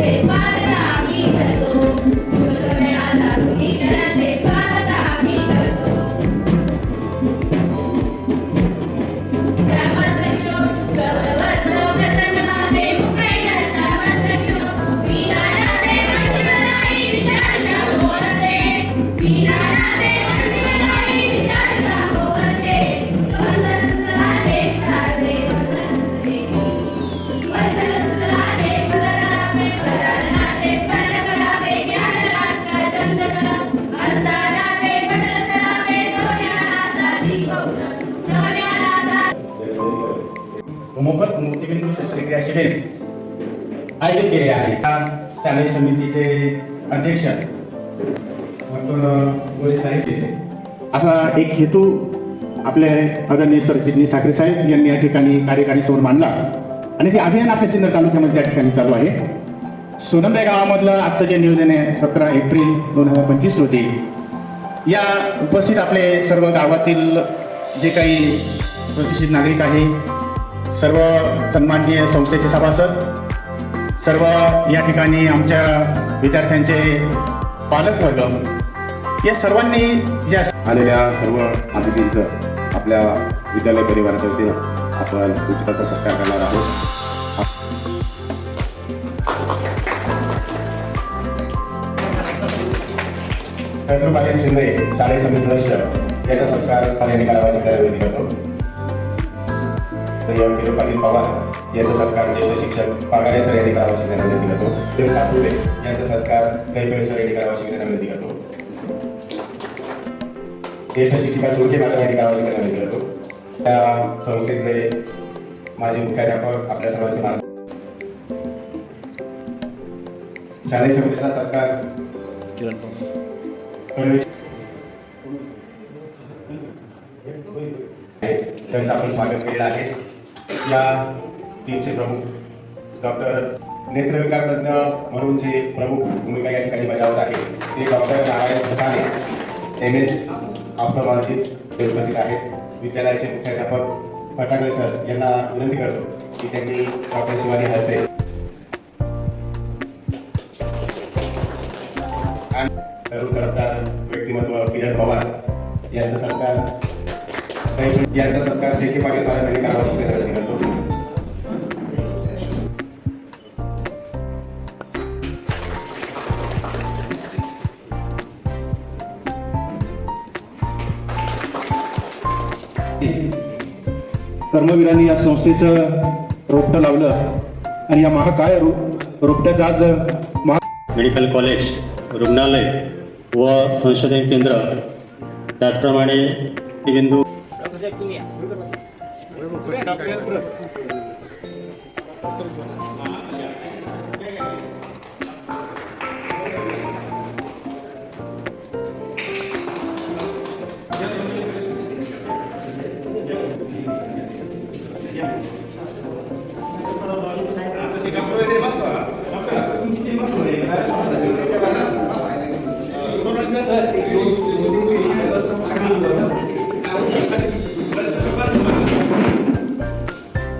veces. मोफत मोतीबिंदू शस्त्रक्रिया शिबिर आयोजित केले आहे शालेय समितीचे अध्यक्ष गोरे साहेब केले असा एक हेतू आपले आदरणीय सरचिटणीस ठाकरे साहेब यांनी या ठिकाणी कार्यकारी समोर मांडला आणि ते अभियान आपल्या सिन्नर तालुक्यामध्ये त्या ठिकाणी चालू आहे सोनंबे गावामधलं आजचं जे नियोजन आहे सतरा एप्रिल दोन हजार पंचवीस रोजी या उपस्थित आपले सर्व गावातील जे काही प्रतिष्ठित नागरिक आहे सर्व सन्माननीय संस्थेचे सभासद सर्व या ठिकाणी आमच्या विद्यार्थ्यांचे पालकवर्ग या सर्वांनी या आलेल्या सर्व अतिथींचं आपल्या विद्यालय परिवारातर्फे आपण उचिताचा सत्कार करणार आहोत. पाटील शिंदे शालेय समिती सदस्य याचा सत्कार पाण्याने विनंती करतो. तर किरो पाटील पवार यांचा सत्कार ज्येष्ठ शिक्षक पागारे सर यांनी करावाची विनंती करतो. देव सातपुते यांचा सत्कार कैपेळे सर यांनी करावाची विनंती करतो. ज्येष्ठ शिक्षिका सुरके मॅडम यांनी करावाची विनंती करतो. त्या संस्थेतले माझे मुख्याध्यापक आपल्या सर्वांचे मान शालेय समितीचा सत्कार कळवे- त्यांचं आपण स्वागत केलेलं आहे. या टीमचे प्रमुख डॉक्टर नेत्रविकार तज्ञ म्हणून जे प्रमुख भूमिका या ठिकाणी बजावत आहे. ते doctor Narayan Bhatane M S ophthalmologist उपस्थित आहेत. विद्यालयाचे मुख्याध्यापक फटाकळे सर यांना विनंती करतो की त्यांनी डॉक्टर शिवानी हसे तरुण करता व्यक्तिमत्व किरण पवार यांचा सरकार काही- यांचा सत्कार जे के पाटील महाराज यांनी करावा अशी विनंती करतो कर्मवीरांनी या संस्थेचं रोपटं लावलं आणि या महाकाय रो रोपट्याचं आज महा मेडिकल कॉलेज रुग्णालय व संशोधन केंद्र त्याचप्रमाणे बिंदू Gracias.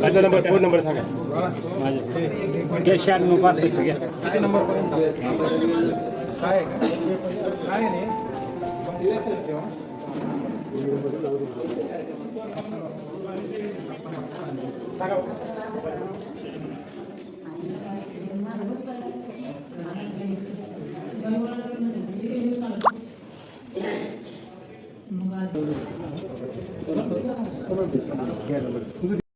माझा नंबर फोन नंबर सांगा Yeah,